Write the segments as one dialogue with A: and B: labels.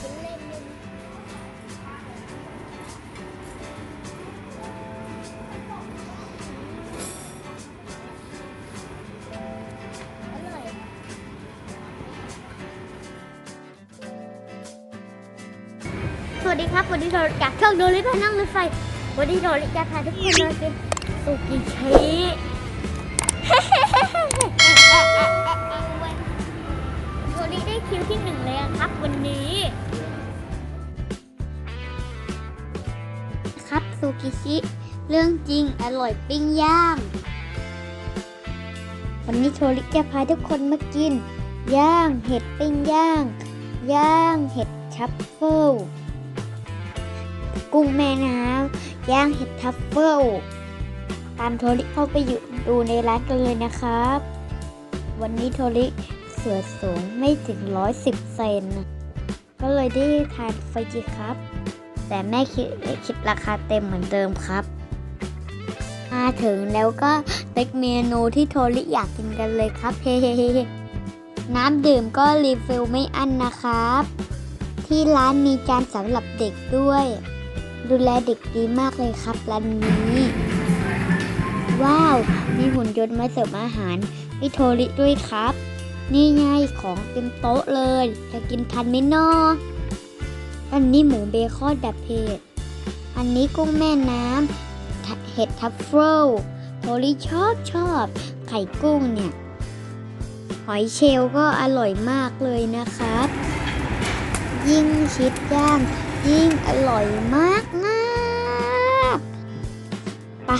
A: กินเล่นนึงอร่อยสวัสดีครับ วันนี้เราจากช่องโดริพานั่งรถไฟ วันนี้เราจะพาทุกคนมากินสุกิชิ คิวที่หนึ่งเลยอะครับ วันนี้ ครับซูกิชิ เรื่องจริงอร่อยปิ้งย่าง วันนี้โทริจะพาทุกคนมากิน ย่างเห็ดปิ้งย่าง ย่างเห็ดทัฟเฟิลกุ้งแม่น้ำย่างเห็ดทัฟเฟิลตามโทริเข้าไปอยู่ดูในร้านกันเลยนะครับ วันนี้โทริ เสือสูงไม่ถึงร้อยสิบเซน ก็เลยได้ทานไฟจีครับ แต่แม่คิดคิดราคาเต็มเหมือนเดิมครับ มาถึงแล้วก็เล็กเมนูที่โทริอยากกินกันเลยครับเฮ้น้ำดื่มก็รีฟิลไม่อั้นนะครับ ที่ร้านมีจานสำหรับเด็กด้วย ดูแลเด็กดีมากเลยครับร้านนี้ ว้าว มีหุ่นยนต์มาเสิร์ฟอาหารให้โทริด้วยครับ นี่ไงของเต็มโต๊ะเลย จะกินทันไหมนออันนี้หมูเบคอนแบบเผ็ด อันนี้กุ้งแม่น้ำเห็ดทัฟเฟิลโทรี่ชอบชอบ ไข่กุ้งเนี่ย หอยเชลล์ก็อร่อยมากเลยนะครับ ยิ่งชิดย่างยิ่งอร่อยมากมากปะ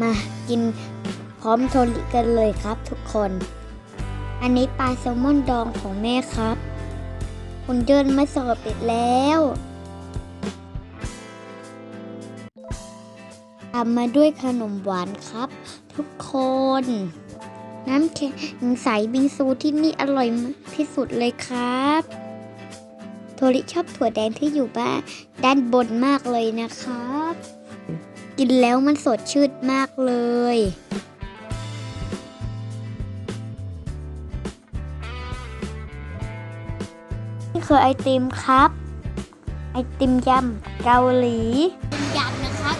A: มากินพร้อมโทริกันเลยครับทุกคน อันนี้ปลาแซลมอนดองของแม่ครับคุณเดินมาสอบปิดแล้วตามมาด้วยขนมหวานครับ ทุกคน น้ำแข็งใสบิงซูที่นี่อร่อยที่สุดเลยครับโทริชอบถั่วแดงที่อยู่บ้านด้านบนมากเลยนะครับ กินแล้วมันสดชื่นมากเลย นี่คือไอติมครับ ไอติมยำเกาหลียำนะครับ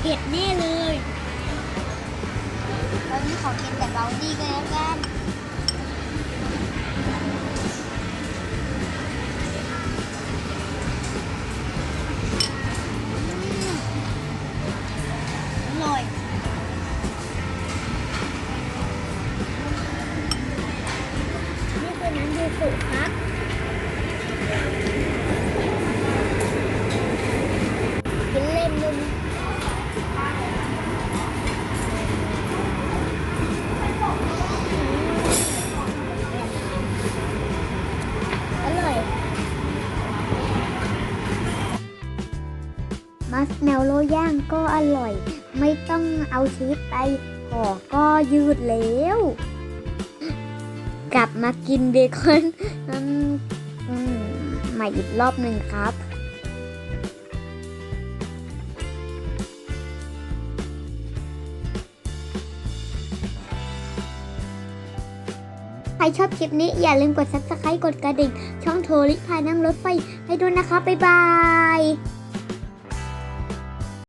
A: เผ็ดแน่เลยตอนนี้ขอกินแต่เบาดี้ก็แล้วกันอร่อยนี่คือน้ำยูสุ มัสเมลโลย่างก็อร่อย ไม่ต้องเอาชีสไปห่อก็ยืดแล้วกลับมากินเบคอนใหม่อีกรอบหนึ่งครับ ใครชอบคลิปนี้อย่าลืมกด subscribe กดกระดิ่ง ช่องโทรลิพายนั่งรถไฟให้ด้วยนะคะ บ๊ายบาย